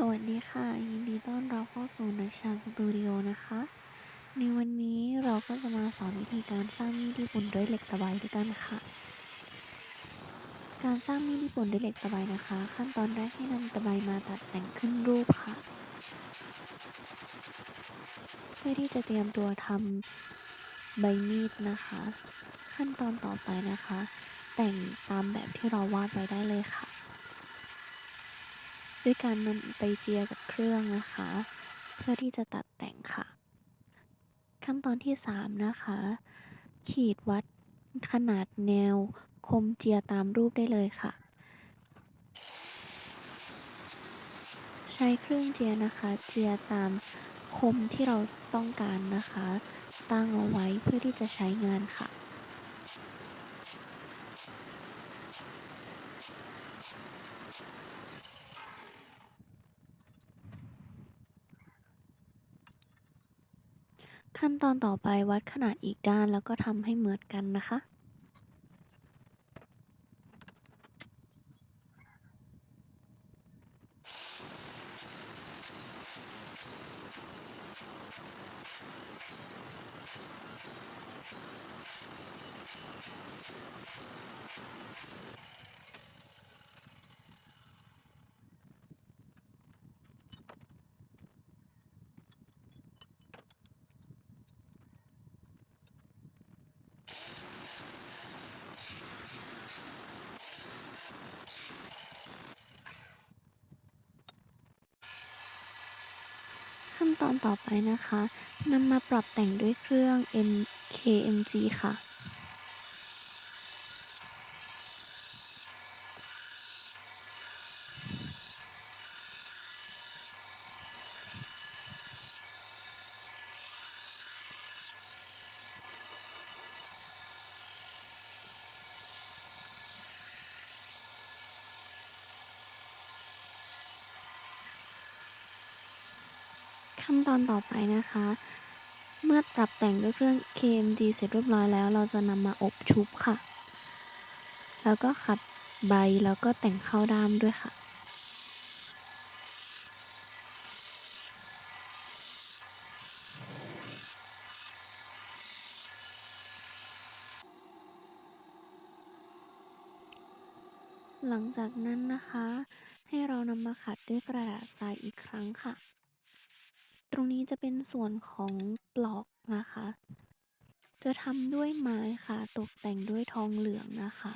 สวัสดีค่ะ ยินดีต้อนรับเข้าสู่นัชชาสตูดิโอนะคะ ในวันนี้เราก็จะมาสอนวิธีการสร้างมีดญี่ปุ่นด้วยเหล็กตะไบด้วยกันค่ะ การสร้างมีดญี่ปุ่นด้วยเหล็กตะไบนะคะ ขั้นตอนแรกให้นำตะไบมาตัดแต่งขึ้นรูปค่ะ เพื่อที่จะเตรียมตัวทำใบมีดนะคะ ขั้นตอนต่อไปนะคะ แต่งตามแบบที่เราวาดไว้ได้เลยค่ะ ด้วยการนำไปเจียกับเครื่องนะคะ เพื่อที่จะตัดแต่งค่ะ ขั้นตอนที่ 3 นะคะ ขีดวัดขนาดแนวคมเจียตามรูปได้เลยค่ะ ใช้เครื่องเจียนะคะ เจียตามคมที่เราต้องการนะคะ ตั้งเอาไว้เพื่อที่จะใช้งานค่ะ ขั้นตอนต่อไปวัดขนาดอีกด้านแล้วก็ทำให้เหมือนกันนะคะ ขั้นตอนต่อไปนะคะนำมาปรับแต่งด้วยเครื่อง NKMG ค่ะ ขั้นตอนต่อไปนะคะ เมื่อปรับแต่งด้วยเครื่อง KMG เสร็จเรียบร้อยแล้ว เราจะนำมาอบชุบค่ะ แล้วก็ขัดใบแล้วก็แต่งเข้าด้ามด้วยค่ะหลังจากนั้นนะคะ ให้เรานำมาขัดด้วยกระดาษทรายอีกครั้งค่ะ ตรงนี้จะเป็นส่วนของปลอกนะคะ จะทำด้วยไม้ค่ะ ตกแต่งด้วยทองเหลืองนะคะ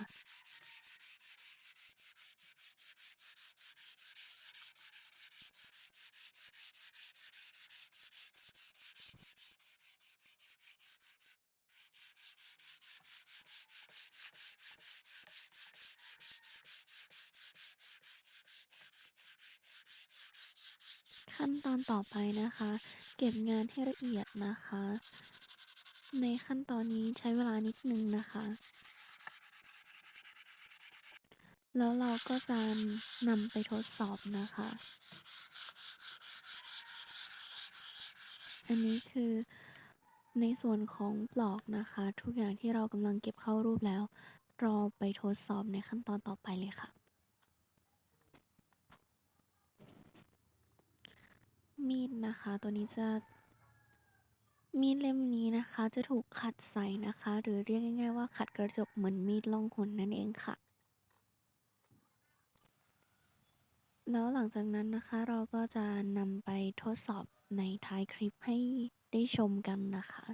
ขั้นตอนต่อไปนะคะ เก็บงานให้ละเอียดนะคะ ในขั้นตอนนี้ใช้เวลานิดนึงนะคะ แล้วเราก็จะนำไปทดสอบนะคะ อันนี้คือในส่วนของปลอกนะคะ ทุกอย่างที่เรากำลังเก็บเข้ารูปแล้วรอไปทดสอบในขั้นตอนต่อไปเลยค่ะ มีดนะคะ ตัวนี้จะมีดเล่มนี้นะคะ จะถูกขัดใส่นะคะ หรือเรียกง่ายๆว่าขัดกระจกเหมือนมีดล่องหนนั่นเองค่ะ แล้วหลังจากนั้นนะคะเราก็จะนำไปทดสอบในท้ายคลิปให้ได้ชมกันนะคะ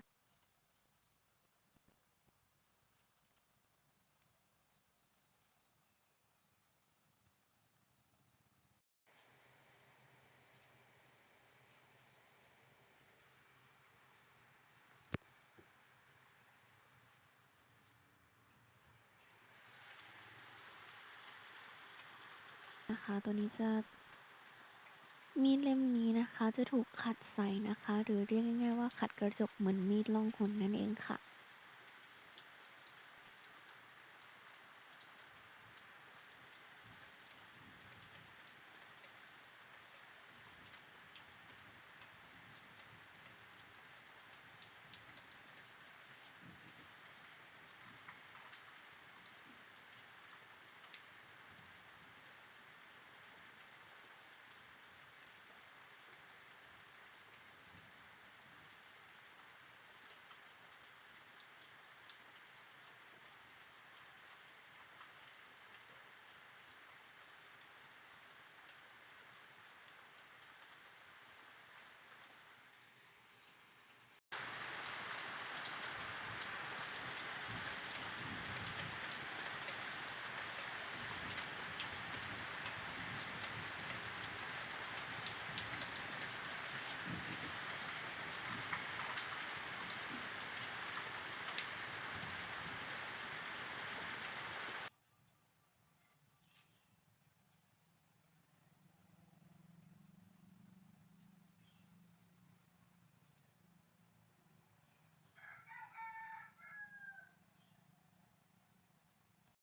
ตัวนี้จะมีดเล่มนี้นะคะจะถูกขัดใส่นะคะ หรือเรียกง่ายๆว่าขัดกระจกเหมือนมีดล่องหนนั่นเองค่ะ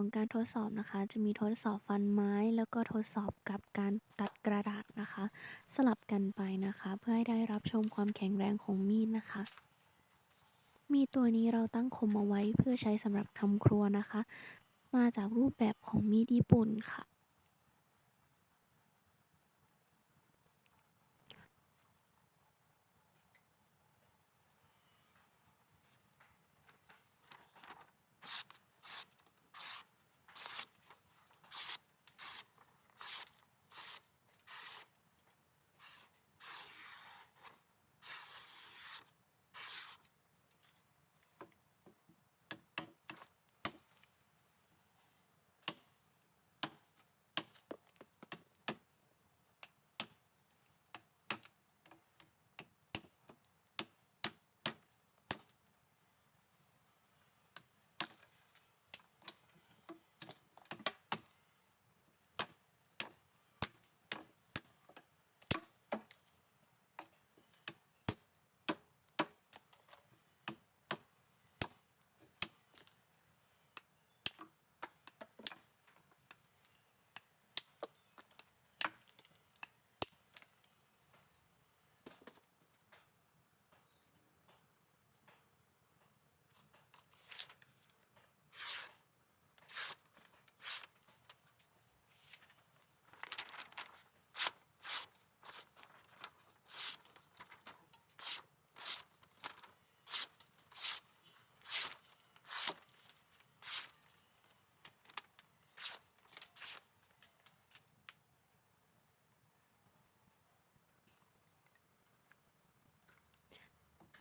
ของการทดสอบนะคะ จะมีทดสอบฟันไม้ แล้วก็ทดสอบกับการตัดกระดาษนะคะ สลับกันไปนะคะ เพื่อให้ได้รับชมความแข็งแรงของมีดนะคะ มีดตัวนี้เราตั้งคมเอาไว้เพื่อใช้สำหรับทำครัวนะคะ มาจากรูปแบบของมีดญี่ปุ่นค่ะ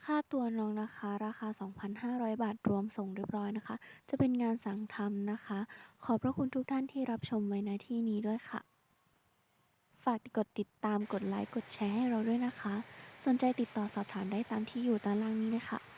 ค่า ตัวน้องนะคะ ราคา 2,500 บาทรวมส่งเรียบร้อยนะคะ จะเป็นงานสั่งทำนะคะ ขอบพระคุณทุกท่านที่รับชมไว้ณที่นี้ด้วยค่ะ ฝากกดติดตามกดไลค์กดแชร์ให้เราด้วยนะคะ สนใจติดต่อสอบถามได้ตามที่อยู่ด้านล่างนี้เลยค่ะ